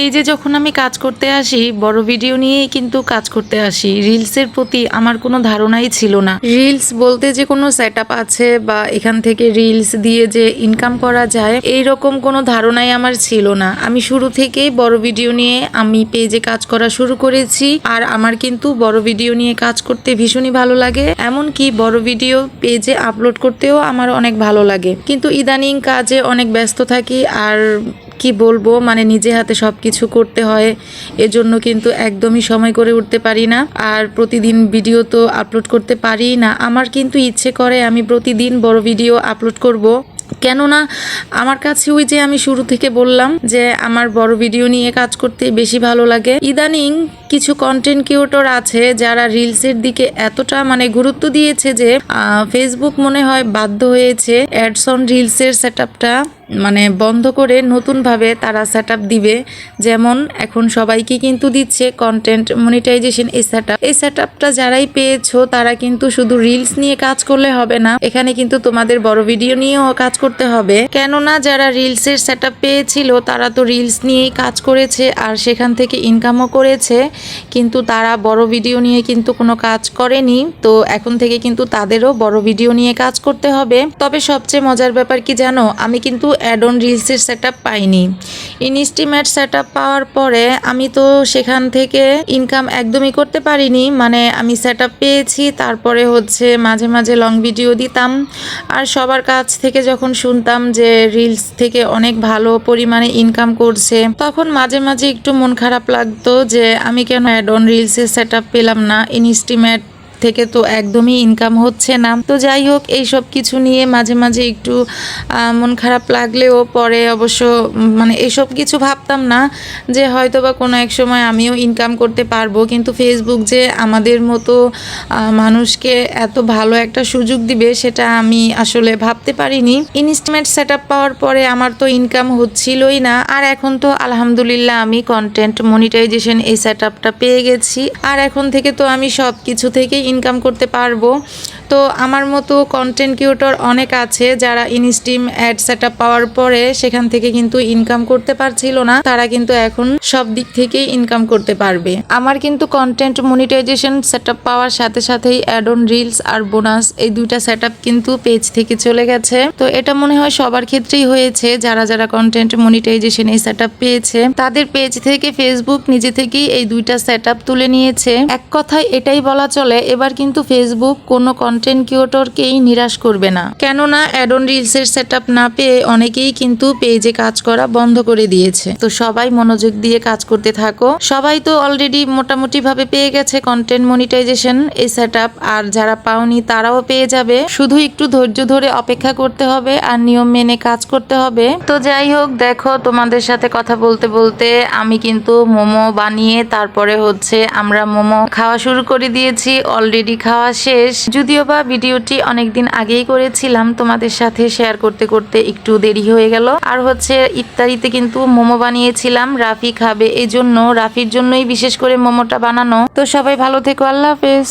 পেজে যখন আমি কাজ করতে আসি, বড় ভিডিও নিয়েই কিন্তু কাজ করতে আসি। রিলসের প্রতি আমার কোনো ধারণাই ছিল না। রিলস বলতে যে কোনো সেট আছে বা এখান থেকে রিলস দিয়ে যে ইনকাম করা যায় এই রকম কোনো ধারণাই আমার ছিল না। আমি শুরু থেকেই বড় ভিডিও নিয়ে আমি পেজে কাজ করা শুরু করেছি আর আমার কিন্তু বড় ভিডিও নিয়ে কাজ করতে ভীষণই ভালো লাগে। এমনকি বড় ভিডিও পেজে আপলোড করতেও আমার অনেক ভালো লাগে। কিন্তু ইদানিং কাজে অনেক ব্যস্ত থাকি আর কি বলব? মানে নিজে হাতে সব কিছু করতে হয়। এজন্য কিন্তু একদমই সময় করে উঠতে পারি না। আর প্রতিদিন ভিডিও তো আপলোড করতে পারি না। আমার কিন্তু ইচ্ছে করে আমি প্রতিদিন বড় ভিডিও আপলোড করব। কেননা আমার কাছে ওই যে আমি শুরু থেকে বললাম যে আমার বড় ভিডিও নিয়ে কাজ করতে বেশি ভালো লাগে। ইদানিং কিছু কন্টেন্ট ক্রিয়েটর আছে যারা রিলসের দিকে এতটা মানে গুরুত্ব দিয়েছে যে ফেসবুক মনে হয় বাধ্য হয়েছে অ্যাডসন রিলসের সেট মানে বন্ধ করে নতুনভাবে তারা সেট দিবে। যেমন এখন সবাইকে কিন্তু দিচ্ছে কন্টেন্ট মনিটাইজেশন এই সেট এই সেট যারাই পেয়েছ তারা কিন্তু শুধু রিলস নিয়ে কাজ করলে হবে না, এখানে কিন্তু তোমাদের বড় ভিডিও নিয়েও কাজ করতে হবে। কেননা যারা রিলসের সেট পেয়েছিল তারা তো রিলস নিয়েই কাজ করেছে আর সেখান থেকে ইনকামও করেছে। কিন্তু তারা বড় ভিডিও নিয়ে কিন্তু কোনো কাজ করেনি। তো এখন থেকে কিন্তু তাদেরও বড় ভিডিও নিয়ে কাজ করতে হবে। তবে সবচেয়ে মজার ব্যাপার কি জানো? আমি কিন্তু অ্যাড অন রিলসের সেট পাইনি। ইনস্টিমেট সেট পাওয়ার পরে আমি তো সেখান থেকে ইনকাম একদমই করতে পারিনি। মানে আমি সেট পেয়েছি, তারপরে হচ্ছে মাঝে মাঝে লং ভিডিও দিতাম। আর সবার কাছ থেকে যখন শুনতাম যে রিলস থেকে অনেক ভালো পরিমাণে ইনকাম করছে, তখন মাঝে মাঝে একটু মন খারাপ লাগতো যে আমি কেন অ্যাড অন রিলসের সেট পেলাম না ইনস্টিমেট থেকে তো একদমই ইনকাম হচ্ছে না। তো যাই হোক, এই সব কিছু নিয়ে মাঝে মাঝে একটু মন খারাপ লাগলেও পরে অবশ্য মানে এসব কিছু ভাবতাম না যে হয়তো বা কোনো এক সময় আমিও ইনকাম করতে পারব। কিন্তু ফেসবুক যে আমাদের মতো মানুষকে এত ভালো একটা সুযোগ দিবে সেটা আমি আসলে ভাবতে পারিনি। ইনস্ট্রুমেন্ট সেট পাওয়ার পরে আমার তো ইনকাম হচ্ছিলই না। আর এখন তো আলহামদুলিল্লাহ আমি কন্টেন্ট মনিটাইজেশন এই সেট পেয়ে গেছি। আর এখন থেকে তো আমি সব কিছু থেকেই ইনকাম করতে পারব। তো আমার মতো কন্টেন্ট ক্রিয়েটর অনেক আছে যারা ইনস্টিম অ্যাড সেট পাওয়ার পরে সেখান থেকে কিন্তু ইনকাম করতে পারছিল না। তারা কিন্তু এখন সব দিক থেকেই ইনকাম করতে পারবে। আমার কিন্তু কন্টেন্ট মনিটাইজেশন সেট পাওয়ার সাথে সাথেই অ্যাড অন রিলস আর বোনাস এই দুইটা সেট কিন্তু পেজ থেকে চলে গেছে। তো এটা মনে হয় সবার ক্ষেত্রেই হয়েছে। যারা যারা কন্টেন্ট মনিটাইজেশন এই সেট পেয়েছে, তাদের পেজ থেকে ফেসবুক নিজে থেকেই এই দুইটা সেট তুলে নিয়েছে। এক কথায় এটাই বলা চলে, এবার কিন্তু ফেসবুক কোনো কন্টেন্ট ক্রিয়েটরকেই নিরাশ করবে না। কেননা অ্যাড অন রিলসের সেট না পেয়ে অনেকেই কিন্তু পেজে কাজ করা বন্ধ করে দিয়েছে। তো সবাই মনোযোগ দিয়ে কাজ করতে থাকো। সবাই তো অলরেডি মোটামুটি ভাবে পেয়ে গেছে কন্টেন্ট মনিটাইজেশন এই সেট আর যারা পাওনি তারাও পেয়ে যাবে। শুধু একটু ধৈর্য ধরে অপেক্ষা করতে হবে আর নিয়ম মেনে কাজ করতে হবে। তো যাই হোক, দেখো তোমাদের সাথে কথা বলতে বলতে আমি কিন্তু মোমো বানিয়ে তারপরে হচ্ছে আমরা মোমো খাওয়া শুরু করে দিয়েছি। অলরেডি খাওয়া শেষ। যদিও বা ভিডিওটি অনেকদিন আগেই করেছিলাম তোমাদের সাথে শেয়ার করতে করতে একটু দেরি হয়ে গেল। আর হচ্ছে ইফতারিতে কিন্তু মোমো বানিয়েছিলাম, রাফি খাবে এই জন্য রাফির জন্যই বিশেষ করে মোমোটা বানানো। তো সবাই ভালো থেকো, আল্লাহ হাফেজ।